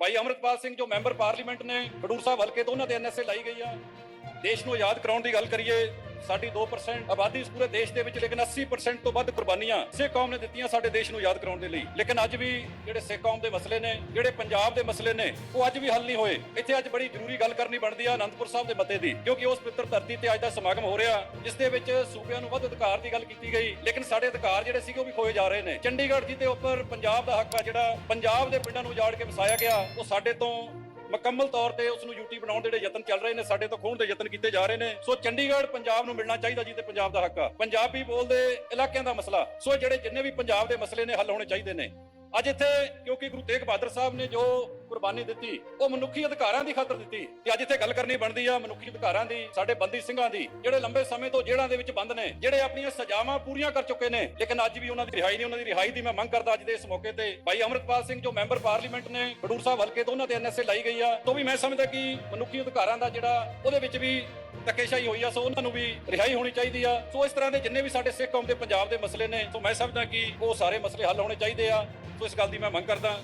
ਭਾਈ ਅਮਰਤਪਾਲ ਸਿੰਘ ਜੋ member parliament ਨੇ ਖਡੂਰ ਸਾਹਿਬ ਹਲਕੇ ਤੋਂ ਉਹਨਾਂ ਦੇ ਐਨਐਸਏ ਲਾਈ ਗਈ ਆ। ਦੇਸ਼ ਨੂੰ ਆਜ਼ਾਦ ਕਰਾਉਣ ਦੀ ਗੱਲ ਕਰੀਏ ਸਾਡੀ 2% ਆਬਾਦੀ ਇਸ ਪੂਰੇ ਦੇਸ਼ ਦੇ ਵਿੱਚ, ਲੇਕਿਨ 80% ਤੋਂ ਵੱਧ ਕੁਰਬਾਨੀਆਂ ਸਿੱਖ ਕੌਮ ਨੇ ਦਿੱਤੀਆਂ ਸਾਡੇ ਦੇਸ਼ ਨੂੰ ਆਜ਼ਾਦ ਕਰਾਉਣ ਦੇ ਲਈ। ਲੇਕਿਨ ਅੱਜ ਵੀ ਜਿਹੜੇ ਸਿੱਖ ਕੌਮ ਦੇ ਮਸਲੇ ਨੇ, ਜਿਹੜੇ ਪੰਜਾਬ ਦੇ ਮਸਲੇ ਨੇ, ਉਹ ਅੱਜ ਵੀ ਹੱਲ ਨਹੀਂ ਹੋਏ। ਇੱਥੇ ਅੱਜ ਬੜੀ ਜ਼ਰੂਰੀ ਗੱਲ ਕਰਨੀ ਬਣਦੀ ਆ ਅਨੰਦਪੁਰ ਸਾਹਿਬ ਦੇ ਮੱਤੇ ਦੀ, ਕਿਉਂਕਿ ਉਸ ਪਵਿੱਤਰ ਧਰਤੀ ਤੇ ਅੱਜ ਦਾ ਸਮਾਗਮ ਹੋ ਰਿਹਾ, ਜਿਸ ਦੇ ਵਿੱਚ ਸੂਬਿਆਂ ਨੂੰ ਵੱਧ ਅਧਿਕਾਰ ਦੀ ਗੱਲ ਕੀਤੀ ਗਈ। ਲੇਕਿਨ ਸਾਡੇ ਅਧਿਕਾਰ ਜਿਹੜੇ ਸੀਗੇ ਉਹ ਵੀ ਖੋਏ ਜਾ ਰਹੇ ਨੇ। ਚੰਡੀਗੜ੍ਹ ਜੀ ਦੇ ਉੱਪਰ ਪੰਜਾਬ ਦਾ ਹੱਕ ਆ ਜਿਹੜਾ ਪੰਜਾਬ ਦੇ ਪਿੰਡਾਂ ਨੂੰ ਉਜਾੜ ਕੇ ਵਸਾਇਆ ਗਿਆ, ਉਹ ਸਾਡੇ ਤੋਂ ਮੁਕੰਮਲ ਤੌਰ ਤੇ ਉਸ ਨੂੰ ਯੂਟੀ ਬਣਾਉਣ ਦੇ ਜਿਹੜੇ ਯਤਨ ਚੱਲ ਰਹੇ ਨੇ, ਸਾਡੇ ਤੋਂ ਖੋਹਣ ਦੇ ਯਤਨ ਕੀਤੇ ਜਾ ਰਹੇ ਨੇ। ਸੋ ਚੰਡੀਗੜ੍ਹ ਪੰਜਾਬ ਨੂੰ ਮਿਲਣਾ ਚਾਹੀਦਾ ਜੀ ਤੇ ਪੰਜਾਬ ਦਾ ਹੱਕ ਆ। ਪੰਜਾਬੀ ਬੋਲਦੇ ਇਲਾਕਿਆਂ ਦਾ ਮਸਲਾ। ਸੋ ਜਿਹੜੇ ਜਿੰਨੇ ਵੀ ਪੰਜਾਬ ਦੇ ਮਸਲੇ ਨੇ, ਹੱਲ ਹੋਣੇ ਚਾਹੀਦੇ ਨੇ। ਅੱਜ ਇੱਥੇ ਕਿਉਂਕਿ ਗੁਰੂ ਤੇਗ ਬਹਾਦਰ ਸਾਹਿਬ ਨੇ ਜੋ ਕੁਰਬਾਨੀ ਦਿੱਤੀ, ਉਹ ਮਨੁੱਖੀ ਅਧਿਕਾਰਾਂ ਦੀ ਖਾਤਰ ਦਿੱਤੀ। ਤੇ ਅੱਜ ਇੱਥੇ ਗੱਲ ਕਰਨੀ ਬਣਦੀ ਆ ਮਨੁੱਖੀ ਅਧਿਕਾਰਾਂ ਦੀ, ਸਾਡੇ ਬੰਦੀ ਸਿੰਘਾਂ ਦੀ, ਜਿਹੜੇ ਲੰਬੇ ਸਮੇਂ ਤੋਂ ਜੇਲ੍ਹਾਂ ਦੇ ਵਿੱਚ ਬੰਦ ਨੇ, ਜਿਹੜੇ ਆਪਣੀਆਂ ਸਜ਼ਾਵਾਂ ਪੂਰੀਆਂ ਕਰ ਚੁੱਕੇ ਨੇ, ਲੇਕਿਨ ਅੱਜ ਵੀ ਉਹਨਾਂ ਦੀ ਰਿਹਾਈ ਨਹੀਂ, ਉਹਨਾਂ ਦੀ ਰਿਹਾਈ ਦੀ ਮੈਂ ਮੰਗ ਕਰਦਾ ਅੱਜ ਦੇ ਇਸ ਮੌਕੇ ਤੇ, ਭਾਈ ਅਮਰਤਪਾਲ ਸਿੰਘ ਜੋ ਮੈਂਬਰ ਪਾਰਲੀਮੈਂਟ ਨੇ, ਖਡੂਰ ਸਾਹਿਬ ਹਲਕੇ ਤੋਂ ਉਹਨਾਂ ਦੇ ਐਨਐਸਏ ਲਾਈ ਗਈ ਆ, ਤੋਂ ਵੀ ਮੈਂ ਸਮਝਦਾ ਕਿ ਮਨੁੱਖੀ ਅਧਿਕਾਰਾਂ ਦਾ ਜਿਹੜਾ ਉਹਦੇ ਵਿੱਚ ਵੀ ਧੱਕੇਸ਼ਾਹੀ ਹੋਈ ਆ, ਸੋ ਉਹਨਾਂ ਨੂੰ ਵੀ ਰਿਹਾਈ ਹੋਣੀ ਚਾਹੀਦੀ ਆ। ਸੋ ਇਸ ਤਰ੍ਹਾਂ ਦੇ ਜਿੰਨੇ ਵੀ ਸਾਡੇ ਸਿੱਖ ਕੌਮ ਦੇ ਪੰਜਾਬ ਦੇ ਮਸਲੇ ਨੇ, ਸੋ ਮੈਂ ਸਮਝਦਾ ਕਿ ਉਹ ਸਾਰੇ ਮਸਲੇ ਹੱਲ ਹੋਣੇ ਚਾਹੀਦੇ ਆ। ਸੋ ਇਸ ਗੱਲ ਦੀ ਮੈਂ ਮੰਗ ਕਰਦਾ।